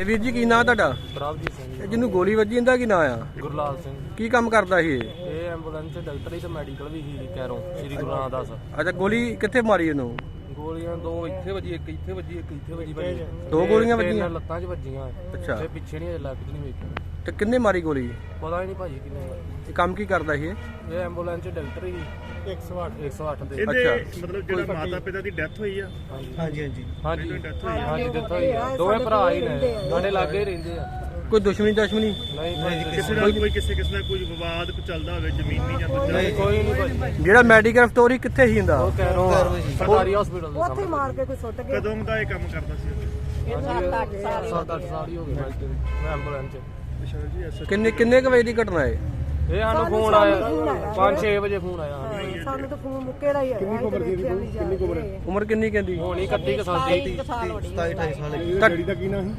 ਵੀਰ ਜੀ ਕੀ ਨਾਂ ਤੁਹਾਡਾ? ਪ੍ਰਭਜੀਤ ਸਿੰਘ ਇਹ ਜਿਹਨੂੰ ਗੋਲੀ ਵੱਜੀ ਇਹਦਾ ਕੀ ਨਾਂ ਆ? ਗੁਰਲਾਲ ਸਿੰਘ। ਕੀ ਕੰਮ ਕਰਦਾ ਸੀ ਇਹ? ਇਹ ਐਂਬੂਲੈਂਸ ਡਾਕਟਰੀ ਤੇ ਮੈਡੀਕਲ ਵੀ ਸੀ ਕੈਰੋਂ ਸ੍ਰੀ ਗੁਰੂ ਰਾਮਦਾਸ ਅੱਛਾ ਗੋਲੀ ਕਿੱਥੇ ਮਾਰੀ ਇਹਨੂੰ ਗੋਲੀਆਂ ਦੋ ਇੱਥੇ ਵੱਜੀ ਇੱਕ ਇੱਥੇ ਵੱਜੀ ਇੱਕ ਇੱਥੇ ਵੱਜੀ ਭਾਜੀ। ਦੋ ਗੋਲੀਆਂ ਵੱਜੀਆਂ। ਲੱਤਾਂ 'ਚ ਵੱਜੀਆਂ। ਅੱਛਾ। ਤੇ ਪਿੱਛੇ ਨਹੀਂ ਲੱਗ ਨਹੀਂ ਵੇਖੀ ਤੇ ਕਿੰਨੇ ਮਾਰੀ ਗੋਲੀ? ਪਤਾ ਹੀ ਨਹੀਂ ਭਾਜੀ ਕਿੰਨੇ ਮਾਰੀ। ਇਹ ਕੰਮ ਕੀ ਕਰਦਾ ਸੀ ਇਹ? ਇਹ ਐਂਬੂਲੈਂਸ ਚ ਡਾਕਟਰੀ ਸੀ 108 108 ਦੇ। ਅੱਛਾ। ਮਤਲਬ ਜਿਹੜਾ ਮਾਤਾ ਪਿਤਾ ਦੀ ਡੈਥ ਹੋਈ ਆ? ਹਾਂਜੀ ਹਾਂਜੀ ਹਾਂਜੀ। ਦਿੱਤਾ ਹੀ ਆ। ਦੋਵੇਂ ਭਰਾ ਹੀ ਨੇ। ਸਾਡੇ ਲਾਗੇ ਹੀ ਰਹਿੰਦੇ ਆ। ਕੋਈ ਦੁਸ਼ਮਣੀ ਦਸ਼ਮਣੀ? ਕਿਸੇ ਨਾਲ ਕੋਈ ਕਿਸੇ ਕਿਸੇ ਨਾਲ ਕੋਈ ਵਿਵਾਦ ਕੋਈ ਚੱਲਦਾ ਹੋਵੇ ਜ਼ਮੀਨੀ ਜਾਂ ਬੱਚਾ ਨਹੀਂ ਕੋਈ ਨਹੀਂ ਭਾਜੀ। ਜਿਹੜਾ ਮੈਡੀਕਲ ਸਟੋਰ ਹੀ ਕਿੱਥੇ ਸੀ ਇਹਦਾ ਉਹ ਕੈਰੋਂ ਸਰਕਾਰੀ ਹਸਪੀਟਲ ਦੇ ਉੱਥੇ ਮਾਰ ਕੇ ਕੋਈ ਸੁੱਟ ਗਿਆ। ਕਦੋਂ ਦਾ ਇਹ ਕੰਮ ਕਰਦਾ ਸੀ? ਸਾਹਮਣੇ 7-8 ਸਾਲ ਹੀ ਹੋ ਗਏ। ਭਾਜੀ। ਮੈਂ ਐਂਬੂਲੈਂਸ ਚ। ਵਿਸ਼ਾਲ ਜੀ ਐਸ ਕਿੰਨੇ ਕਿੰਨੇ ਕੁ ਵਜੇ ਦੀ ਘਟਨਾ ਹੈ ਇਹ ਸਾਨੂੰ ਫੋਨ ਆਇਆ। 5-6 ਵਜੇ ਫੋਨ ਆਇਆ। ਸਾਨੂੰ। ਤਾਂ ਫੋਨ ਮੁੱਕੇ ਦਾ ਹੀ ਕਿੰਨੀ ਉਮਰ ਦੀ ਕਿੰਨੀ ਉਮਰ? ਉਮਰ ਕਿੰਨੀ ਕਹਿੰਦੀ ਹੁਣ ਹੀ 31 ਕੁ ਸਾਲ ਦੀ 27 ਡੈਡੀ ਦਾ ਕੀ ਨਾਂ ਸੀ?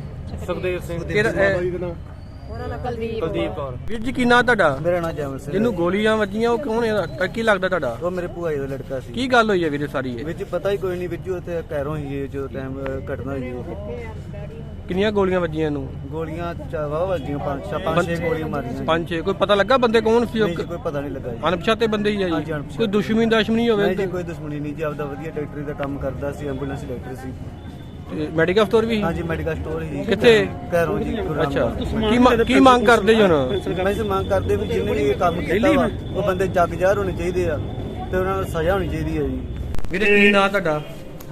ਸੁਖਦੇਵ ਸਿੰਘ ਕਿਹੜਾ ਇਹ- ਇਹਦਾ ਨਾਂ। ਉਹਨਾਂ ਨਾਲ ਕੁਲਦੀਪ ਕੁਲਦੀਪ ਕੌਰ। ਵੀਰ ਜੀ ਕੀ ਨਾਂ ਤੁਹਾਡਾ? ਮੇਰਾ ਨਾਮ ਜੈਮਲ ਸਿੰਘ ਜਿਹਨੂੰ ਗੋਲੀਆਂ ਵੱਜੀਆਂ ਉਹ ਕੌਣ ਹੈ? ਕੀ ਲੱਗਦਾ ਤੁਹਾਡਾ? ਉਹ ਮੇਰੇ ਭੂਆ ਜੀ ਦਾ ਲੜਕਾ ਸੀ। ਕੀ ਗੱਲ ਹੋਈ ਹੈ ਵੀਰੇ ਸਾਰੀ ਇਹ? ਵਿੱਚ ਪਤਾ ਹੀ ਕੋਈ ਨਹੀਂ ਵਿੱਚ ਉੱਥੇ ਕਹਿਰੋਂ ਹੀ ਜੋ ਟਾਈਮ ਘਟਨਾ ਹੋਈ ਹੈ। ਕਿੰਨੀਆਂ ਗੋਲੀਆਂ ਵੱਜੀਆਂ ਇਹਨੂੰ? ਗੋਲੀਆਂ ਚਾਵਾ ਵੱਜੀਆਂ ਪੰਜ ਛੇ ਪੰਜ ਛੇ ਗੋਲੀਆਂ ਮਾਰੀਆਂ ਪੰਜ ਛੇ ਕੋਈ ਪਤਾ ਲੱਗਾ ਬੰਦੇ ਕੌਣ ਸੀ ਨਹੀਂ ਜੀ ਕੋਈ ਪਤਾ ਨਹੀਂ ਲੱਗਾ ਜੀ। ਅਣਪਛਾਤੇ ਬੰਦੇ ਹੀ ਆ ਹਾਂਜੀ, ਜੀ ਅਣਪਛਾਤੇ। ਕੋਈ ਦੁਸ਼ਮਣੀ ਦਸ਼ਮਣੀ ਹੋਵੇ ਨਹੀਂ ਜੀ ਕੋਈ ਦੁਸ਼ਮਣੀ ਨਹੀਂ ਜੀ ਆਪਦਾ ਵਧੀਆ ਡਾਕਟਰੀ ਦਾ ਕੰਮ ਕਰਦਾ ਸੀ ਐਂਬੂਲੈਂਸ ਡਾਕਟਰ ਸੀ। ਮੈਡੀਕਲ ਸਟੋਰ ਵੀ? ਹਾਂਜੀ ਮੈਡੀਕਲ ਸਟੋਰ ਹੀ ਕਿੱਥੇ? ਕਹਿਰੋਂ ਜੀ ਅੱਛਾ। ਕੀ ਮ- ਕੀ ਮੰਗ ਕਰਦੇ ਜੀ ਹੁਣ? ਸਰਕਾਰਾਂ ਸੇ ਮੰਗ ਕਰਦੇ ਵੀ ਜਿਹਨੇ ਵੀ ਇਹ ਕੰਮ ਕੀਤਾ ਵਾ ਉਹ ਬੰਦੇ ਜੱਗ ਜ਼ਾਹਰ ਹੋਣੇ ਚਾਹੀਦੇ ਆ ਤੇ ਉਹਨਾਂ ਨੂੰ ਸਜ਼ਾ ਹੋਣੀ ਚਾਹੀਦੀ ਹੈ ਜੀ। ਵੀਰੇ ਕੀ ਨਾਂ ਤੁਹਾਡਾ?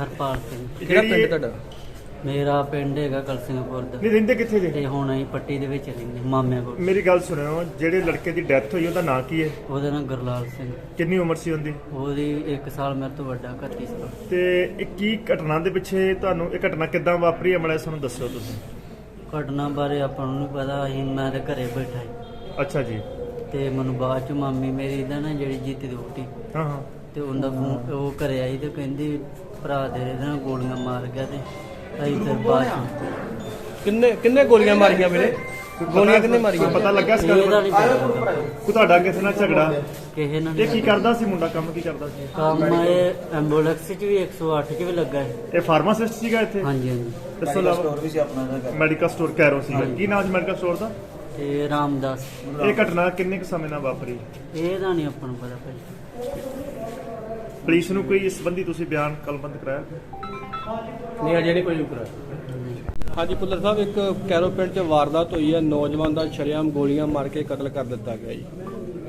ਹਰਪਾਲ ਸਿੰਘ। ਕਿਹੜਾ ਪਿੰਡ ਤੁਹਾਡਾ? ਮੇਰਾ ਪਿੰਡ ਹੈਗਾ ਕਲਸਿੰਗਪੁਰ ਦਾ। ਨਹੀਂ ਰਹਿੰਦੇ ਕਿੱਥੇ ਜੇ? ਤੇ ਹੁਣ ਅਸੀਂ ਪੱਟੀ ਦੇ ਵਿੱਚ ਰਹਿੰਦੇ ਮਾਮਿਆਂ ਕੋਲ। ਮੇਰੀ ਗੱਲ ਸੁਣਿਓ ਜਿਹੜੇ ਲੜਕੇ ਦੀ ਡੈਥ ਹੋਈ ਉਹਦਾ ਨਾਂ ਕੀ ਹੈ? ਉਹਦਾ ਨਾਮ ਗੁਰਲਾਲ ਸਿੰਘ। ਕਿੰਨੀ ਉਮਰ ਸੀ ਉਹਦੀ? ਉਹਦੀ 1 ਸਾਲ ਮੇਰੇ ਤੋਂ ਵੱਡਾ 31 ਸਾਲ। ਤੇ ਇਹ ਕੀ ਘਟਨਾ ਦੇ ਪਿੱਛੇ ਤੁਹਾਨੂੰ ਇਹ ਘਟਨਾ ਕਿੱਦਾਂ ਵਾਪਰੀ ਹੈ? ਮੜਾ ਸਾਨੂੰ ਦੱਸਿਓ ਤੁਸੀਂ। ਘਟਨਾ ਬਾਰੇ ਆਪਾਂ ਨੂੰ ਨਹੀਂ ਪਤਾ ਅਸੀਂ ਮੈਂ ਤੇ ਘਰੇ ਬੈਠਾ ਸੀ। ਅੱਛਾ ਜੀ। ਤੇ ਮੈਨੂੰ ਬਾਅਦ ਚ ਮਾਮੀ ਮੇਰੀ ਦਾ ਨਾ ਜਿਹੜੀ ਜੀਤੀ ਦੀ ਵਹੁਟੀ। ਹਾਂ ਹਾਂ। ਤੇ ਉਹਦਾ ਉਹ ਘਰੇ ਆਈ ਤੇ ਕਹਿੰਦੀ ਭਰਾ ਤੇਰੇ ਨਾਲ ਗੋਲੀਆਂ ਮਾਰ ਗਿਆ ਤੇ ਅਸੀਂ ਬਾਅਦ ਕਿੰਨੇ ਕਿੰਨੇ ਗੋਲੀਆਂ ਮਾਰੀਆਂ ਵੀਰੇ? ਗੋਲੀਆਂ ਕਿੰਨੇ ਮਾਰੀਆਂ? ਪਤਾ ਲੱਗਾ ਦਾ ਨਹੀਂ ਪਤਾ ਕੋਈ ਤੁਹਾਡਾ ਕਿਸੇ ਨਾਲ ਝਗੜਾ? ਕਿਸੇ ਨਾਲ ਇਹ ਕੀ ਨਹੀਂ ਕਰਦਾ ਸੀ ਮੁੰਡਾ? ਕੰਮ ਕੀ ਕਰਦਾ ਸੀ? ਕੰਮ ਇਹ ਐਂਬੂਲੈਂਸ ਚ ਵੀ 108 ਚ ਵੀ ਲੱਗਾ ਹੈ ਇਹ ਫਾਰਮਾਸਿਸਟ ਸੀਗਾ ਇੱਥੇ? ਹਾਂਜੀ ਹਾਂਜੀ। ਇਸ ਤੋਂ ਇਲਾਵਾ ਸਟੋਰ ਵੀ ਸੀ ਆਪਣਾ ਦਾ ਮੈਡੀਕਲ ਸਟੋਰ ਕੈਰੋ ਸੀਗਾ। ਕੀ ਨਾਮ ਸੀ ਮੈਡੀਕਲ ਸਟੋਰ ਦਾ? ਤੇ ਰਾਮਦਾਸ। ਇਹ ਘਟਨਾ ਕਿੰਨੇ ਕੁ ਸਮੇਂ ਨਾਲ ਵਾਪਰੀ? ਇਹਦਾ ਨਹੀਂ ਆਪਾਂ ਨੂੰ ਪਤਾ ਭਾਈ। ਪੁਲਿਸ ਨੂੰ ਕੋਈ ਇਸ ਸੰਬੰਧੀ ਤੁਸੀਂ ਬਿਆਨ ਕਲਮਬੰਦ ਕਰਾਇਆ? ਨਹੀਂ ਅਜੇ ਨਹੀਂ ਕੋਈ ਉਪਰ ਹਾਂਜੀ ਪੁੱਲਰ ਸਾਹਿਬ ਇੱਕ ਕੈਰੋ ਪਿੰਡ 'ਚ ਵਾਰਦਾਤ ਹੋਈ ਹੈ। ਨੌਜਵਾਨ ਦਾ ਸ਼ਰੇਆਮ ਗੋਲੀਆਂ ਮਾਰ ਕੇ ਕਤਲ ਕਰ ਦਿੱਤਾ ਗਿਆ ਜੀ।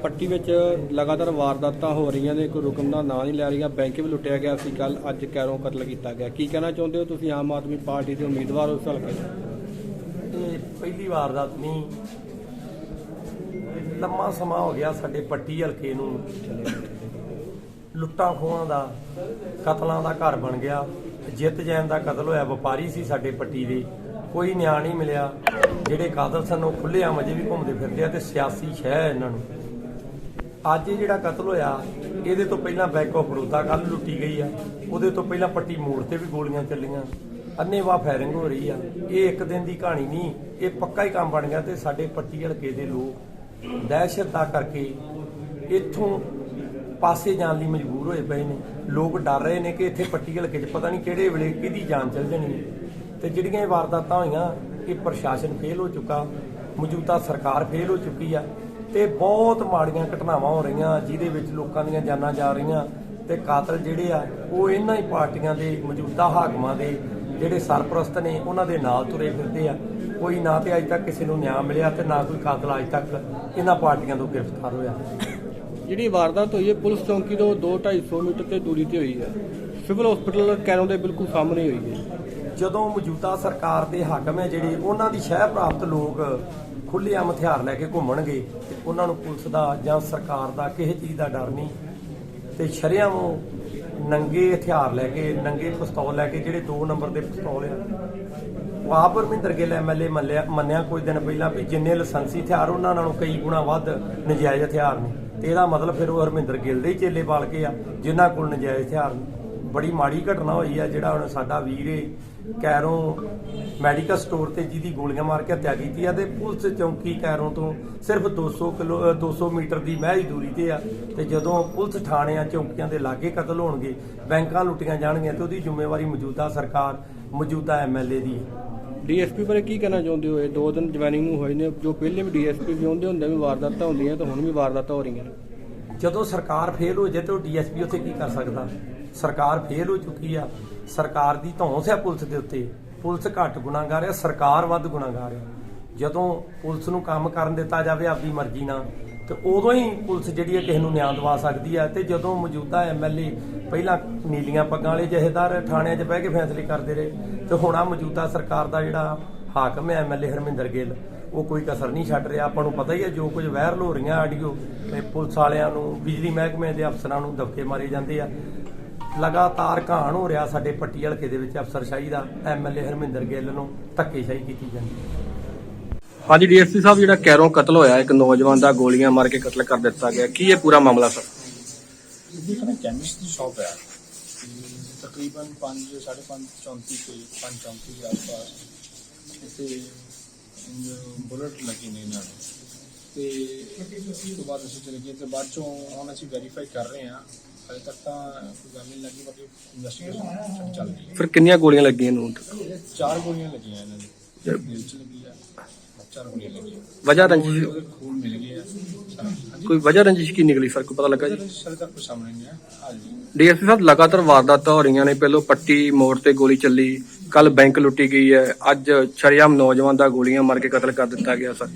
ਪੱਟੀ ਵਿੱਚ ਲਗਾਤਾਰ ਵਾਰਦਾਤਾਂ ਹੋ ਰਹੀਆਂ ਨੇ ਕੋਈ ਰੁਕਣ ਦਾ ਨਾਂ ਨਹੀਂ ਲੈ ਰਹੀਆਂ। ਬੈਂਕ ਵੀ ਲੁੱਟਿਆ ਗਿਆ ਸੀ। ਕੱਲ ਅੱਜ ਕੈਰੋਂ ਕਤਲ ਕੀਤਾ ਗਿਆ। ਕੀ ਕਹਿਣਾ ਚਾਹੁੰਦੇ ਹੋ ਤੁਸੀਂ ਆਮ ਆਦਮੀ ਪਾਰਟੀ ਦੇ ਉਮੀਦਵਾਰ ਹੋ ਹਲਕੇ ਇਹ ਪਹਿਲੀ ਵਾਰਦਾਤ ਨਹੀਂ। ਲੰਮਾ ਸਮਾਂ ਹੋ ਗਿਆ ਸਾਡੇ ਪੱਟੀ ਹਲਕੇ ਨੂੰ। ਲੁੱਟਾਂ ਖੋਹਾਂ ਦਾ ਕਤਲਾਂ ਦਾ ਘਰ ਬਣ ਗਿਆ। ਜਿੱਤ ਜੈਨ ਦਾ ਕਤਲ ਹੋਇਆ, ਵਪਾਰੀ ਸੀ ਸਾਡੇ ਪੱਟੀ ਦੇ। ਕੋਈ ਨਿਆਂ ਨਹੀਂ ਮਿਲਿਆ। ਜਿਹੜੇ ਕਾਤਲ ਸਨ, ਉਹ ਖੁੱਲੇ ਆਮ ਅਜੇ ਵੀ ਘੁੰਮਦੇ ਫਿਰਦੇ ਆ ਤੇ ਸਿਆਸੀ ਸ਼ਹਿ ਇਹਨਾਂ ਨੂੰ। ਅੱਜ ਜਿਹੜਾ ਕਤਲ ਹੋਇਆ, ਇਹਦੇ ਤੋਂ ਪਹਿਲਾਂ ਬੈਂਕ ਆਫ ਬੜੌਦਾ ਕੱਲ ਲੁੱਟੀ ਗਈ ਆ। ਉਹਦੇ ਤੋਂ ਪਹਿਲਾਂ ਪੱਟੀ ਮੋੜ ਤੇ ਵੀ ਗੋਲੀਆਂ ਚੱਲੀਆਂ। ਅੰਨੇਵਾਹ ਫਾਇਰਿੰਗ ਹੋ ਰਹੀ ਆ। ਇਹ ਇੱਕ ਦਿਨ ਦੀ ਕਹਾਣੀ ਨਹੀਂ, ਇਹ ਪੱਕਾ ਹੀ ਕੰਮ ਬਣ ਗਿਆ ਤੇ ਸਾਡੇ ਪੱਟੀ ਹਲਕੇ ਦੇ ਲੋਕ ਦਹਿਸ਼ਤ ਦਾ ਕਰਕੇ ਇੱਥੋਂ ਪਾਸੇ ਜਾਣ ਲਈ ਮਜਬੂਰ ਹੋਏ ਪਏ ਨੇ। ਲੋਕ ਡਰ ਰਹੇ ਨੇ ਕਿ ਇੱਥੇ ਪੱਟੀ ਹਲਕੇ 'ਚ ਪਤਾ ਨਹੀਂ ਕਿਹੜੇ ਵੇਲੇ ਕਿਹਦੀ ਜਾਨ ਚੱਲ ਜਾਣੀ ਹੈ। ਤੇ ਜਿਹੜੀਆਂ ਇਹ ਵਾਰਦਾਤਾਂ ਹੋਈਆਂ, ਇਹ ਪ੍ਰਸ਼ਾਸਨ ਫੇਲ ਹੋ ਚੁੱਕਾ, ਮੌਜੂਦਾ ਸਰਕਾਰ ਫੇਲ ਹੋ ਚੁੱਕੀ ਆ ਤੇ ਬਹੁਤ ਮਾੜੀਆਂ ਘਟਨਾਵਾਂ ਹੋ ਰਹੀਆਂ, ਜਿਹਦੇ ਵਿੱਚ ਲੋਕਾਂ ਦੀਆਂ ਜਾਨਾਂ ਜਾ ਰਹੀਆਂ ਤੇ ਕਾਤਲ ਜਿਹੜੇ ਆ, ਉਹ ਇਹਨਾਂ ਹੀ ਪਾਰਟੀਆਂ ਦੇ ਮੌਜੂਦਾ ਹਾਕਮਾਂ ਦੇ ਜਿਹੜੇ ਸਰਪ੍ਰਸਤ ਨੇ, ਉਹਨਾਂ ਦੇ ਨਾਲ ਤੁਰੇ ਫਿਰਦੇ ਆ। ਕੋਈ ਨਾ ਤੇ ਅਜੇ ਤੱਕ ਕਿਸੇ ਨੂੰ ਨਿਆਂ ਮਿਲਿਆ ਤੇ ਨਾ ਕੋਈ ਕਾਤਲ ਅਜੇ ਤੱਕ ਇਹਨਾਂ ਪਾਰਟੀਆਂ ਤੋਂ ਗ੍ਰਿਫਤਾਰ ਹੋਇਆ। ਜਿਹੜੀ ਵਾਰਦਾਤ ਹੋਈ ਹੈ, ਪੁਲਿਸ ਚੌਂਕੀ ਤੋਂ 2-250 ਮੀਟਰ ਤੇ ਦੂਰੀ ਤੇ ਹੋਈ ਹੈ। ਸਿਵਲ ਹਸਪੀਟਲ ਕੈਰੋਂ ਦੇ ਬਿਲਕੁਲ ਸਾਹਮਣੇ ਹੋਈ ਹੈ। ਜਦੋਂ ਮੌਜੂਦਾ ਸਰਕਾਰ ਦੇ ਹਾਕਮ ਹੈ ਜਿਹੜੇ ਉਹਨਾਂ ਦੀ ਸ਼ਹਿ ਪ੍ਰਾਪਤ ਲੋਕ ਖੁੱਲ੍ਹੇਆਮ ਹਥਿਆਰ ਲੈ ਕੇ ਘੁੰਮਣਗੇ ਤੇ ਉਹਨਾਂ ਨੂੰ ਪੁਲਿਸ ਦਾ ਜਾਂ ਸਰਕਾਰ ਦਾ ਕਿਸੇ ਚੀਜ਼ ਦਾ ਡਰ ਨਹੀਂ ਤੇ ਸ਼ਰੇਆਮ ਨੰਗੇ ਹਥਿਆਰ ਲੈ ਕੇ, ਨੰਗੇ ਪਿਸਤੌਲ ਲੈ ਕੇ, ਜਿਹੜੇ 2 ਨੰਬਰ ਦੇ ਪਿਸਤੌਲ ਆ, ਉਹ ਆਪ ਰਮਿੰਦਰ ਗਿੱਲ ਐਮਐਲਏ ਮੰਨਿਆ ਮੰਨਿਆ ਕੁਝ ਦਿਨ ਪਹਿਲਾਂ ਵੀ ਜਿੰਨੇ ਲਾਇਸੈਂਸੀ ਹਥਿਆਰ ਉਹਨਾਂ ਨਾਲੋਂ ਕਈ ਗੁਣਾ ਵੱਧ ਨਜਾਇਜ਼ ਹਥਿਆਰ ਨੇ। ਤੇ ਇਹਦਾ ਮਤਲਬ ਫਿਰ ਉਹ ਹਰਮਿੰਦਰ ਗਿੱਲ ਦੇ ਹੀ ਚੇਲੇ ਪਾਲ ਕੇ ਆ, ਜਿਨ੍ਹਾਂ ਕੋਲ ਨਜਾਇਜ਼ ਹਥਿਆਰ ਨੇ। ਬੜੀ ਮਾੜੀ ਘਟਨਾ ਹੋਈ ਆ ਜਿਹੜਾ ਹੁਣ ਸਾਡਾ ਵੀਰ ਏ ਕੈਰੋਂ ਮੈਡੀਕਲ ਸਟੋਰ ਤੇ ਜਿਹਦੀ ਗੋਲੀਆਂ ਮਾਰ ਕੇ ਹੱਤਿਆ ਕੀਤੀ ਆ ਤੇ ਪੁਲਿਸ ਚੌਂਕੀ ਕੈਰੋਂ ਤੋਂ ਸਿਰਫ 200 ਕਿਲੋ ਅ, 200 ਮੀਟਰ ਦੀ ਮਹਿਜ ਦੂਰੀ ਤੇ ਆ ਤੇ ਜਦੋਂ ਪੁਲਿਸ ਥਾਣਿਆਂ ਚੌਂਕੀਆਂ ਦੇ ਲਾਗੇ ਕਤਲ ਹੋਣਗੇ ਬੈਂਕਾਂ ਲੁੱਟੀਆਂ ਜਾਣਗੀਆਂ ਤੇ ਉਹਦੀ ਜ਼ਿੰਮੇਵਾਰੀ ਮੌਜੂਦਾ ਸਰਕਾਰ ਮੌਜੂਦਾ ਐਮਐਲਏ ਦੀ ਹੈ। ਡੀਐਸਪੀ ਬਾਰੇ ਕੀ ਕਹਿਣਾ ਚਾਹੁੰਦੇ ਹੋ? ਇਹ ਦੋ ਦਿਨ ਜੁਆਇਨਿੰਗ ਨੂੰ ਹੋਏ ਨੇ ਜੋ ਪਹਿਲੇ ਵੀ ਡੀਐਸਪੀ ਜਿਉਂਦੇ ਹੁੰਦੇ ਵੀ ਵਾਰਦਾਤਾਂ ਹੁੰਦੀਆਂ ਤਾਂ ਹੁਣ ਵੀ ਵਾਰਦਾਤਾਂ ਹੋ ਰਹੀਆਂ ਨੇ। ਜਦੋਂ ਸਰਕਾਰ ਫੇਲ ਹੋ ਜੇ ਤਾਂ ਡੀਐਸਪੀ ਉੱਥੇ ਕੀ ਕਰ ਸਕਦਾ? ਸਰਕਾਰ ਫੇਲ ਹੋ ਚੁੱਕੀ ਆ। ਸਰਕਾਰ ਦੀ ਧੌਂਸ ਹੈ ਪੁਲਿਸ ਦੇ ਉੱਤੇ। ਪੁਲਿਸ ਘੱਟ ਗੁਨਾਹਗਾਰ ਹੈ ਸਰਕਾਰ ਵੱਧ ਗੁਨਾਹਗਾਰ ਹੈ ਜਦੋਂ ਪੁਲਿਸ ਨੂੰ ਕੰਮ ਕਰਨ ਦਿੱਤਾ ਜਾਵੇ ਆਪਦੀ ਮਰਜ਼ੀ ਨਾਲ, ਤੇ ਉਦੋਂ ਹੀ ਪੁਲਿਸ ਜਿਹੜੀ ਹੈ ਕਿਸੇ ਨੂੰ ਨਿਆਂ ਦਵਾ ਸਕਦੀ ਹੈ ਤੇ ਜਦੋਂ ਮੌਜੂਦਾ ਐਮਐਲਏ ਪਹਿਲਾਂ ਨੀਲੀਆਂ ਪੱਗਾਂ ਵਾਲੇ ਜਹੇਦਾਰ ਥਾਣਿਆਂ 'ਚ ਬਹਿ ਕੇ ਫੈਸਲੇ ਕਰਦੇ ਰਹੇ, ਤੇ ਹੁਣ ਮੌਜੂਦਾ ਸਰਕਾਰ ਦਾ ਜਿਹੜਾ ਹਾਕਮ ਹੈ ਐਮਐਲਏ ਹਰਮਿੰਦਰ ਗਿੱਲ। ਉਹ ਕੋਈ ਕਸਰ ਨਹੀਂ ਛੱਡ ਰਿਹਾ। ਆਪਾਂ ਨੂੰ ਪਤਾ ਹੀ ਹੈ ਜੋ ਕੁਝ ਵਾਇਰਲ ਹੋ ਰਹੀਆਂ ਆਡੀਓ ਤੇ ਪੁਲਿਸ ਵਾਲਿਆਂ ਨੂੰ ਬਿਜਲੀ ਮਹਿਕਮੇ ਦੇ ਅਫਸਰਾਂ ਨੂੰ ਦਬਕੇ ਮਾਰੇ ਜਾਂਦੇ ਆ। ਲਗਾਤਾਰ ਘਾਣ ਹੋ ਰਿਹਾ ਸਾਡੇ ਪੱਟੀ ਹਲਕੇ ਦੇ ਵਿੱਚ ਅਫਸਰਸ਼ਾਹੀ ਦਾ ਐਮਐਲਏ ਹਰਮਿੰਦਰ ਗਿੱਲ ਨੂੰ ਧੱਕੇਸ਼ਾਹੀ ਕੀਤੀ ਜਾਂਦੀ ਹੈ। ਹਾਂਜੀ ਡੀਐਸਪੀ ਸਾਹਿਬ ਜਿਹੜਾ ਕੈਰੋਂ ਕਤਲ ਹੋਇਆ ਇੱਕ ਨੌਜਵਾਨ ਦਾ ਗੋਲੀਆਂ ਮਾਰ ਕੇ ਕਤਲ ਕਰ ਦਿੱਤਾ ਗਿਆ। ਕੀ ਇਹ ਪੂਰਾ ਮਾਮਲਾ ਸਰ? ਦੇਖਣਾ ਕੈਮਿਸਟ ਦੀ ਸ਼ਾਪ ਹੈ। ਤਕਰੀਬਨ 5 5:30 34 ਤੇ 5:34 ਦੇ ਆਸ-ਪਾਸ। ਇੱਥੇ ਬੁਲਟ ਲੱਗੀ ਨੇ ਇਹਨਾਂ ਨੂੰ ਤੇ ਉਸ ਤੋਂ ਬਾਅਦ ਅਸੀਂ ਚਲੇ ਗਏ ਤੇ ਬਾਅਦ ਚੋਂ ਹੁਣ ਅਸੀਂ ਵੈਰੀਫਾਈ ਕਰ ਰਹੇ ਹਾਂ। ਹਲੇ ਤੱਕ ਤਾਂ ਕੋਈ ਗੱਲ ਨਹੀਂ ਲੱਗੀ ਬਾਕੀ ਇਨਵੈਸਟੀਗੇਸ਼ਨ ਚੱਲ ਰਹੀ ਫਿਰ ਕਿੰਨੀਆਂ ਗੋਲੀਆਂ ਲੱਗੀਆਂ ਨੂੰ ਇਹ ਚਾਰ ਗੋਲੀਆਂ ਲੱਗੀਆਂ ਇਹਨਾਂ ਦੇ ਦਿਲ 'ਚ ਲੱਗੀ ਆ। ਚਾਰ ਗੋਲੀਆਂ ਲੱਗੀਆਂ। ਵਜ੍ਹਾ ਰੰਜਿਸ਼ ਉਹਦੇ ਖੂਨ ਮਿਲ ਗਿਆ। ਹਾਂਜੀ। ਕੋਈ ਵਜ੍ਹਾ ਰੰਜਿਸ਼ ਕੀ ਨਿਕਲੀ? ਸਰ ਕੋਈ ਪਤਾ ਲੱਗਾ ਜੀ? ਹਲੇ ਤੱਕ ਕੋਈ ਸਾਹਮਣੇ ਨਹੀਂ ਆਇਆ। ਹਾਂਜੀ। ਡੀਐਸਪੀ ਸਾਹਿਬ ਲਗਾਤਾਰ ਵਾਰਦਾਤਾਂ ਹੋ ਰਹੀਆਂ ਨੇ। ਪਹਿਲੋਂ ਪੱਟੀ ਮੋੜ ਤੇ ਗੋਲੀ ਚੱਲੀ ਕੱਲ ਬੈਂਕ ਲੁੱਟੀ ਗਈ ਹੈ। ਅੱਜ ਸ਼ਰੇਆਮ ਨੌਜਵਾਨ ਦਾ ਗੋਲੀਆਂ ਮਾਰ ਕੇ ਕਤਲ ਕਰ ਦਿੱਤਾ ਗਿਆ ਸਰ।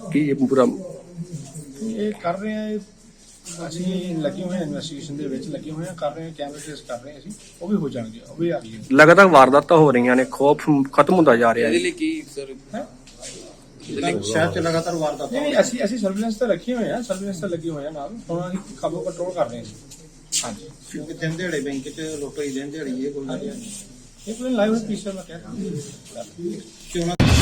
ਕੀ ਇਹ ਪੂਰਾ ਇਹ ਕਰ ਰਹੇ ਆ ਇਹ। ਅਸੀਂ ਲੱਗੇ ਹੋਏ ਇਨਵੈਸਟੀਗੇਸ਼ਨ ਦੇ ਵਿੱਚ ਲੱਗੇ ਹੋਏ ਆ ਕਰ ਰਹੇ ਆ ਕੈਮਰੇ ਟੈਸ ਕਰ ਰਹੇ ਆ ਅਸੀਂ। ਉਹ ਵੀ ਹੋ ਜਾਣਗੇ ਉਹ ਵੀ ਆ ਗਈ ਲਗਾਤਾਰ ਵਾਰਦਾਤਾਂ ਹੋ ਰਹੀਆਂ ਨੇ ਖੌਫ ਖਤਮ ਹੁੰਦਾ ਜਾ ਰਿਹਾ ਹੈ। ਸ਼ਹਿਰ ਚ ਲਗਾਤਾਰ ਵਾਰਦਾਤ ਨਹੀਂ ਨਹੀਂ, ਅਸੀਂ ਅਸੀਂ ਸਰਵੇਲੈਂਸ ਤੇ ਰੱਖੇ ਹੋਏ ਆ ਸਰਵੇਲੈਂਸ ਤੇ ਲੱਗੇ ਹੋਏ ਆ ਨਾਲ। ਹੁਣ ਅਸੀਂ ਕਾਬੂ ਕੰਟਰੋਲ ਕਰ ਰਹੇ ਹਾਂ। ਹਾਂਜੀ। ਕਿਉਂਕਿ ਦਿਨ ਦਿਹਾੜੇ ਬੈਂਕ 'ਚ ਲੁੱਟ ਹੋਈ ਦਿਨ ਦਿਹਾੜੀ ਇਹ ਕੋਈ ਇਹ ਕੋਈ ਲਾਈਵ ਪੀਸਰ ਮੈਂ ਕਹਿ ਰਿਹਾ।